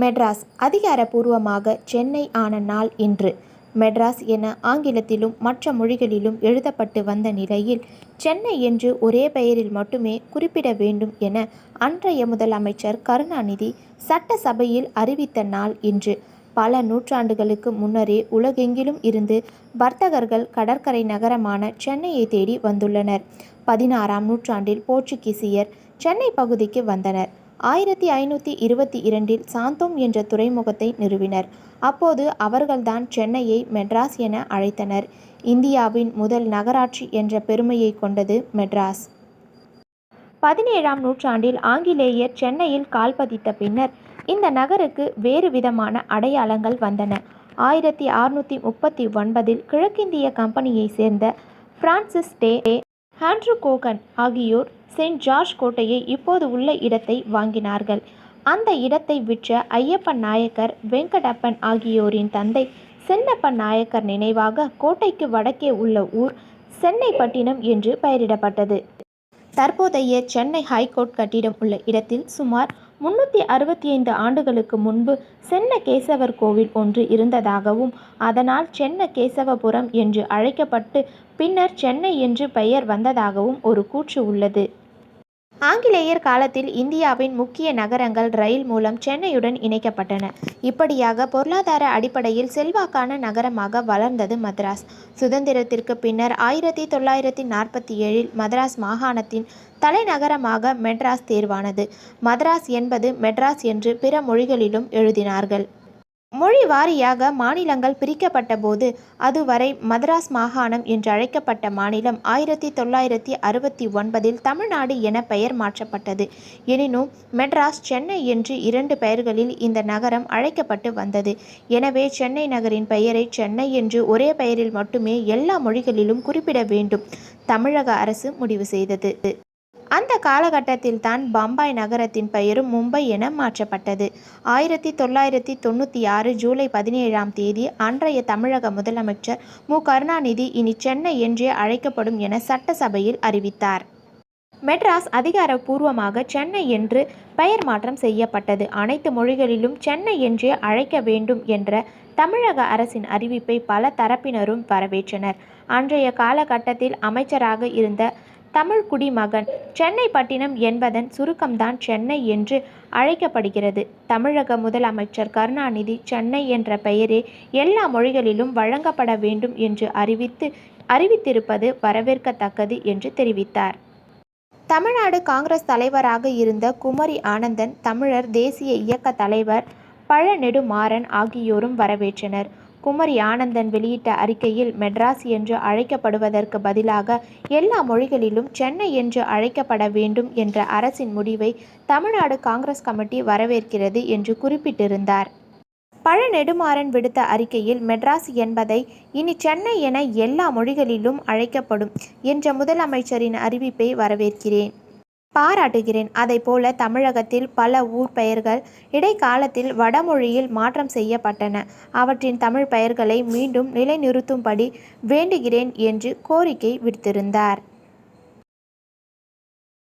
மெட்ராஸ் அதிகாரப்பூர்வமாக சென்னை ஆன நாள் இன்று. மெட்ராஸ் என ஆங்கிலத்திலும் மற்ற மொழிகளிலும் எழுதப்பட்டு வந்த நிலையில் சென்னை என்று ஒரே பெயரில் மட்டுமே குறிப்பிட வேண்டும் என அன்றைய முதலமைச்சர் கருணாநிதி சட்டசபையில் அறிவித்த நாள் இன்று. பல நூற்றாண்டுகளுக்கு முன்னரே உலகெங்கிலும் இருந்து வர்த்தகர்கள் கடற்கரை நகரமான சென்னையை தேடி வந்துள்ளனர். பதினாறாம் நூற்றாண்டில் போர்ச்சுகீசியர் சென்னை பகுதிக்கு வந்தனர். ஆயிரத்தி ஐநூற்றி இருபத்தி இரண்டில் சாந்தோம் என்ற துறைமுகத்தை நிறுவினர். அப்போது அவர்கள்தான் சென்னையை மெட்ராஸ் என அழைத்தனர். இந்தியாவின் முதல் நகராட்சி என்ற பெருமையை கொண்டது மெட்ராஸ். பதினேழாம் நூற்றாண்டில் ஆங்கிலேயர் சென்னையில் கால் பதித்த பின்னர் இந்த நகருக்கு வேறு விதமான அடையாளங்கள் வந்தன. ஆயிரத்தி அறுநூற்றி முப்பத்தி ஒன்பதில் கிழக்கிந்திய கம்பெனியைச் சேர்ந்த பிரான்சிஸ் டே ஆண்ட்ரூ கோகன் ஆகியோர் செயின்ட் ஜார்ஜ் கோட்டையை இப்போது உள்ள இடத்தை வாங்கினார்கள். அந்த இடத்தை விற்ற ஐயப்பன் நாயக்கர் வெங்கடப்பன் ஆகியோரின் தந்தை சென்னப்பன் நாயக்கர் நினைவாக கோட்டைக்கு வடக்கே உள்ள ஊர் சென்னைப்பட்டினம் என்று பெயரிடப்பட்டது. தற்போதைய சென்னை ஹைகோர்ட் கட்டிடம் உள்ள இடத்தில் சுமார் முன்னூற்றி அறுபத்தி ஐந்து ஆண்டுகளுக்கு முன்பு சென்ன கேசவர் கோவில் ஒன்று இருந்ததாகவும் அதனால் சென்ன கேசவபுரம் என்று அழைக்கப்பட்டு பின்னர் சென்னை என்று பெயர் வந்ததாகவும் ஒரு கூற்று உள்ளது. ஆங்கிலேயர் காலத்தில் இந்தியாவின் முக்கிய நகரங்கள் ரயில் மூலம் சென்னையுடன் இணைக்கப்பட்டன. இப்படியாக பொருளாதார அடிப்படையில் செல்வாக்கான நகரமாக வளர்ந்தது மதராஸ். சுதந்திரத்திற்கு பின்னர் ஆயிரத்தி தொள்ளாயிரத்தி நாற்பத்தி ஏழில் மதராஸ் மாகாணத்தின் தலைநகரமாக மெட்ராஸ் தேர்வானது. மதராஸ் என்பது மெட்ராஸ் என்று பிற மொழிகளிலும் எழுதினார்கள். மொழி வாரியாக மாநிலங்கள் பிரிக்கப்பட்ட போது அதுவரை மதராஸ் மாகாணம் என்று அழைக்கப்பட்ட மாநிலம் ஆயிரத்தி தொள்ளாயிரத்தி அறுபத்தி ஒன்பதில் தமிழ்நாடு என பெயர் மாற்றப்பட்டது. எனினும் மெட்ராஸ் சென்னை என்று இரண்டு பெயர்களில் இந்த நகரம் அழைக்கப்பட்டு வந்தது. எனவே சென்னை நகரின் பெயரை சென்னை என்று ஒரே பெயரில் மட்டுமே எல்லா மொழிகளிலும் குறிப்பிட வேண்டும் தமிழக அரசு முடிவு செய்தது. அந்த காலகட்டத்தில் தான் பம்பாய் நகரத்தின் பெயரும் மும்பை என மாற்றப்பட்டது. ஆயிரத்தி தொள்ளாயிரத்தி தொண்ணூற்றி ஆறு ஜூலை பதினேழாம் தேதி அன்றைய தமிழக முதலமைச்சர் மு. கருணாநிதி இனி சென்னை என்றே அழைக்கப்படும் என சட்டசபையில் அறிவித்தார். மெட்ராஸ் அதிகாரப்பூர்வமாக சென்னை என்று பெயர் மாற்றம் செய்யப்பட்டது. அனைத்து மொழிகளிலும் சென்னை என்றே அழைக்க வேண்டும் என்ற தமிழக அரசின் அறிவிப்பை பல தரப்பினரும் வரவேற்றனர். அன்றைய காலகட்டத்தில் அமைச்சராக இருந்த தமிழ் குடிமகன் சென்னை பட்டினம் என்பதன் சுருக்கம்தான் சென்னை என்று அழைக்கப்படுகிறது. தமிழக முதலமைச்சர் கருணாநிதி சென்னை என்ற பெயரே எல்லா மொழிகளிலும் வழங்கப்பட வேண்டும் என்று அறிவித்து அறிவித்திருப்பது வரவேற்கத்தக்கது என்று தெரிவித்தார். தமிழ்நாடு காங்கிரஸ் தலைவராக இருந்த குமரி ஆனந்தன் தமிழர் தேசிய இயக்க தலைவர் பழநெடுமாறன் ஆகியோரும் வரவேற்றனர். குமரி ஆனந்தன் வெளியிட்ட அறிக்கையில் மெட்ராஸ் என்று அழைக்கப்படுவதற்கு பதிலாக எல்லா மொழிகளிலும் சென்னை என்று அழைக்கப்பட வேண்டும் என்ற அரசின் முடிவை தமிழ்நாடு காங்கிரஸ் கமிட்டி வரவேற்கிறது என்று குறிப்பிட்டிருந்தார். பழநெடுமாறன் விடுத்த அறிக்கையில் மெட்ராஸ் என்பதை இனி சென்னை என எல்லா மொழிகளிலும் அழைக்கப்படும் என்ற முதலமைச்சரின் அறிவிப்பை வரவேற்கிறேன். பாராட்டுகிறேன். அதைப்போல தமிழகத்தில் பல ஊர் பெயர்கள் இடைக்காலத்தில் வடமொழியில் மாற்றம் செய்யப்பட்டன. அவற்றின் தமிழ் பெயர்களை மீண்டும் நிலைநிறுத்தும்படி வேண்டுகிறேன் என்று கோரிக்கை விடுத்திருந்தார்.